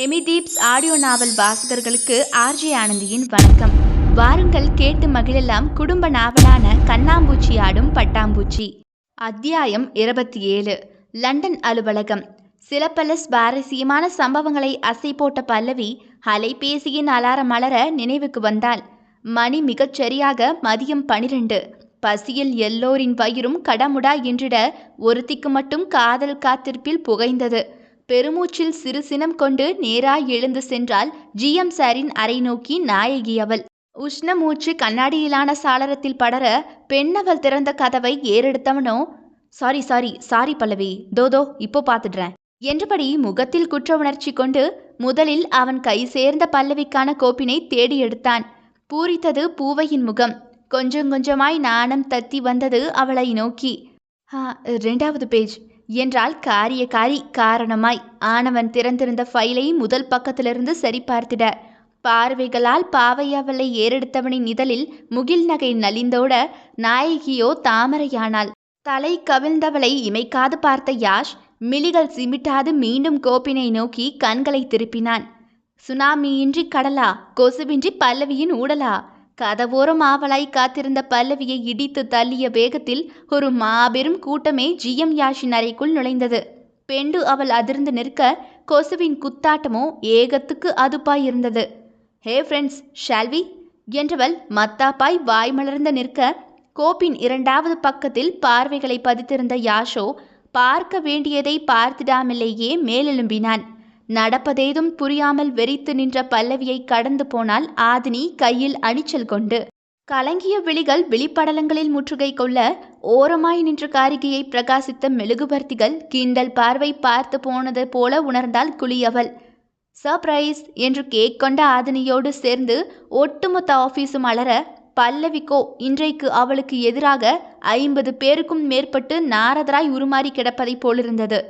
Amy தீப்ஸ் audio நாவல் வாசகர்களுக்கு RJ ஆனந்தியின் வணக்கம். வாருங்கள் கேட்டு மகிழலாம் குடும்ப நாவலான கண்ணாம்பூச்சி ஆடும் பட்டாம்பூச்சி. அத்தியாயம் இருபத்தி ஏழு. லண்டன் அலுவலகம். சில பல சுவாரஸ்யமான சம்பவங்களை அசை போட்ட பல்லவி அலைபேசியின் அலாரம் மலர நினைவுக்கு வந்தாள். மணி மிகச் சரியாக மதியம் பனிரெண்டு. பசியில் எல்லோரின் வயிறும் கடமுடா என்றிட ஒருத்திக்கு மட்டும் காதல் காத்திருப்பில் புகைந்தது. பெருமூச்சில் சிறு சினம் கொண்டு நேராய் எழுந்து சென்றாள் ஜிஎம் சாரின் அறை நோக்கி நாயகி அவள். உஷ்ண மூச்சு கண்ணாடியிலான சாளரத்தில் படர பெண்ணவள் திறந்த கதவை ஏறெடுத்தவனோ சாரி சாரி சாரி பல்லவி தோதோ இப்போ பார்த்துடுறேன் என்றபடி முகத்தில் குற்ற உணர்ச்சி கொண்டு முதலில் அவன் கை சேர்ந்த பல்லவிக்கான கோப்பினை தேடி எடுத்தான். பூரித்தது பூவையின் முகம். கொஞ்சம் கொஞ்சமாய் நாணம் தத்தி வந்தது அவளை நோக்கி. ரெண்டாவது பேஜ். என்றால் காரியக்காரி காரணமாய். ஆனவன் திறந்திருந்த ஃபைலை முதல் பக்கத்திலிருந்து சரிபார்த்திட. பார்வைகளால் பாவையவளை ஏறெடுத்தவனின் இதழில் முகில் நகை நலிந்தோட நாயகியோ தாமரையானாள். தலை கவிழ்ந்தவளை இமைக்காது பார்த்த யாஷ் மிளிகள் சிமிட்டாது மீண்டும் கோப்பினை நோக்கி கண்களை திருப்பினான். சுனாமியின்றி கடலா கொசுவின்றி பல்லவியின் ஊடலா? கதவோரம் ஆவலாய் காத்திருந்த பல்லவியை இடித்து தள்ளிய வேகத்தில் ஒரு மாபெரும் கூட்டமே ஜிஎம் யாஷின் அறைக்குள் நுழைந்தது. பெண்டு அவள் அதிர்ந்து நிற்க கொசுவின் குத்தாட்டமோ ஏகத்துக்கு அதுப்பாய் இருந்தது. ஹே ஃப்ரெண்ட்ஸ் ஷால்வி என்றவள் மத்தாப்பாய் வாய் மலர்ந்து நிற்க கோப்பின் இரண்டாவது பக்கத்தில் பார்வைகளை பதித்திருந்த யாஷோ பார்க்க வேண்டியதை பார்த்திடாமலேயே மேலெழும்பினான். நடப்பதேதும் புரியாமல் வெறித்து நின்ற பல்லவியை கடந்து போனால் ஆதினி கையில் அணிச்சல் கொண்டு கலங்கிய விழிகள் விழிப்படலங்களில் முற்றுகை கொள்ள ஓரமாய் நின்ற காரிகையை பிரகாசித்த மெழுகுபர்த்திகள் கிண்டல் பார்வை பார்த்து போனது போல உணர்ந்தால் குளியவள். சர்ப்ரைஸ் என்று கேக் கொண்ட ஆதினியோடு சேர்ந்து ஒட்டுமொத்த ஆஃபீஸும் அலற பல்லவிக்கோ இன்றைக்கு அவளுக்கு எதிராக ஐம்பது பேருக்கும் மேற்பட்டு நாரதராய் உருமாறி கிடப்பதைப் போலிருந்தது.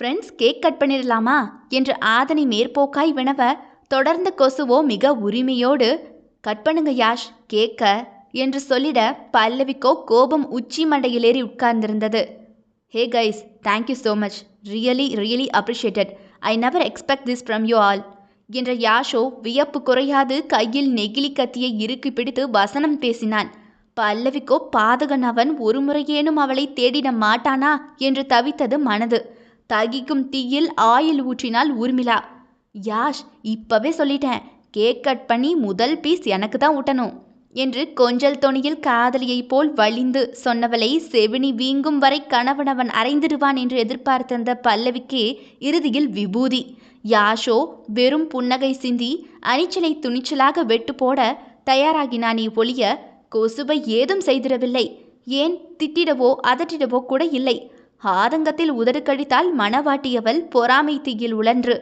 ஃப்ரெண்ட்ஸ் கேக் கட் பண்ணிடலாமா? என்று ஆதனை மேற்போக்காய் வினவ தொடர்ந்த கொசுவோ மிக உரிமையோடு கட் பண்ணுங்க யாஷ் கேக்க என்று சொல்லிட பல்லவிக்கோ கோபம் உச்சி மண்டையிலேறி உட்கார்ந்திருந்தது. Hey guys thank you so much really really appreciated I never expect this from you all என்ற யாஷோ வியப்பு குறையாது கையில் நெகிழி கத்தியை இறுக்கி பிடித்து வசனம் பேசினான். பல்லவிக்கோ பாதகன் அவன் ஒரு முறையேனும் அவளை தேடிட மாட்டானா? என்று தவித்தது மனது. தகிக்கும் தீயில் ஆயில் ஊற்றினால் ஊர்மிளா. யாஷ் இப்பவே சொல்லிட்டேன். கேக் கட் பண்ணி முதல் பீஸ் எனக்கு தான் ஊட்டணும் என்று கொஞ்சல் தொனியில் காதலியைப் போல் வழிந்து சொன்னவளை செவினி வீங்கும் வரை கணவனவன் அறைந்திடுவான் என்று எதிர்பார்த்திருந்த பல்லவிக்கே இறுதியில் விபூதி. யாஷோ வெறும் புன்னகை சிந்தி அணிச்சலை துணிச்சலாக வெட்டு போட தயாராகினானே ஒழிய கொசுவை ஏதும் செய்திடவில்லை. ஏன் திட்டிடவோ அதட்டிடவோ கூட இல்லை. ஆதங்கத்தில் உதடு கழித்தால் மணவாட்டியவள் பொறாமை தீயில் உழன்று.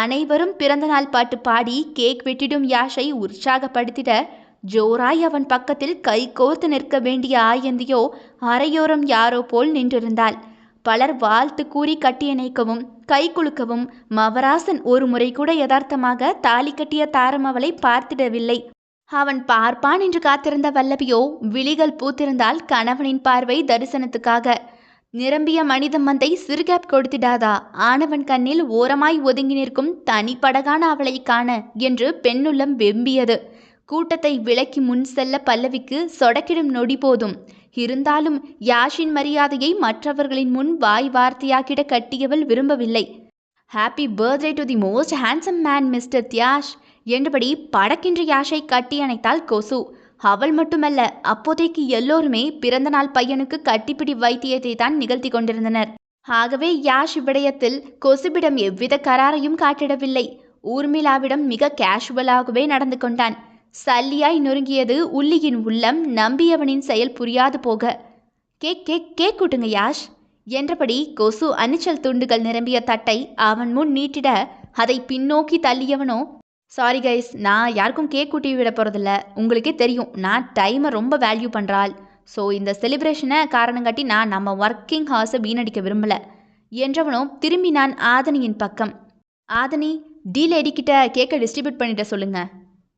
அனைவரும் பிறந்தநாள் பாட்டு பாடி கேக் வெட்டிடும் யாஷை உற்சாகப்படுத்திட ஜோராய் அவன் பக்கத்தில் கை கோர்த்து நிற்க வேண்டிய ஆயந்தியோ அரையோரம் யாரோ போல் நின்றிருந்தாள். பலர் வாழ்த்து கூறி கட்டியணைக்கவும் கை குலுக்கவும் மவராசன் ஒரு முறை கூட யதார்த்தமாக தாலி கட்டிய தாரமவளை பார்த்திடவில்லை. அவன் பார்ப்பான் என்று காத்திருந்த வல்லபியோ விழிகள் பூத்திருந்தால் கணவனின் பார்வை தரிசனத்துக்காக. நிரம்பிய மனித மந்தை சிறுகேப் கொடுத்திடாதா? ஆனவன் கண்ணில் ஓரமாய் ஒதுங்கி நிற்கும் தனிப்படகான அவளை காண என்று பெண்ணுள்ளம் வெம்பியது. கூட்டத்தை விலக்கி முன் செல்ல பல்லவிக்கு சொடக்கிடும் நொடி போதும். இருந்தாலும் யாஷின் மரியாதையை மற்றவர்களின் முன் வாய் வார்த்தையாக்கிட கட்டியவள் விரும்பவில்லை. Happy birthday to the most handsome man mister Tiyash என்றபடி படக்கின்ற யாஷை கட்டி அணைத்தாள் கொசு. அவள் மட்டுமல்ல அப்போதைக்கு எல்லோருமே பிறந்தநாள் பையனுக்கு கட்டிப்பிடி வைத்தியத்தை தான் நிகழ்த்தி கொண்டிருந்தனர். ஆகவே யாஷ் இவ்விடயத்தில் கொசுபிடம் எவ்வித கராரையும் காட்டிடவில்லை. ஊர்மிளாவிடம் மிக கேஷுவலாகவே நடந்து கொண்டான். சல்லியாய் நொறுங்கியது உள்ளியின் உள்ளம் நம்பியவனின் செயல் புரியாது போக. கே கே கேக் கூட்டுங்க யாஷ். என்றபடி கொசு அணிச்சல் துண்டுகள் நிரம்பிய தட்டை அவன் முன் நீட்டிட அதை பின்னோக்கி தள்ளியவனோ சாரி கைஸ் நான் யாருக்கும் கேக் கூட்டி விட போகிறதில்ல உங்களுக்கே தெரியும் நான் டைமை ரொம்ப வேல்யூ பண்ணுறாள் ஸோ இந்த செலிப்ரேஷனை காரணம் காட்டி நான் நம்ம ஒர்க்கிங் ஹார்ஸை வீணடிக்க விரும்பலை. என்றவனோ திரும்பி நான் ஆதனியின் பக்கம். ஆதனி டீ லேடிக்கிட்ட கேக்கை டிஸ்ட்ரிபியூட் பண்ணிட்ட சொல்லுங்க.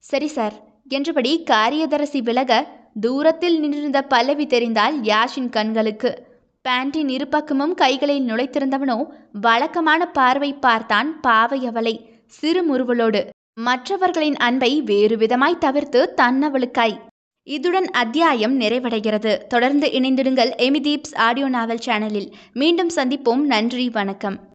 சரி சார் என்றபடி காரியதரசி விலக தூரத்தில் நின்றிருந்த பல்லவி தெரிந்தால் யாஷின் கண்களுக்கு. பேண்டின் இருபக்கமும் கைகளில் நுழைத்திருந்தவனோ வழக்கமான பார்வை பார்த்தான் பாவை அவளை சிறு முறுவலோடு. மற்றவர்களின் அன்பை வேறு விதமாய் தவிர்த்து தன்னவளுக்காய். இதுடன் அத்தியாயம் நிறைவடைகிறது. தொடர்ந்து இணைந்திடுங்கள் எமிதீப்ஸ் ஆடியோ நாவல் சேனலில். மீண்டும் சந்திப்போம். நன்றி வணக்கம்.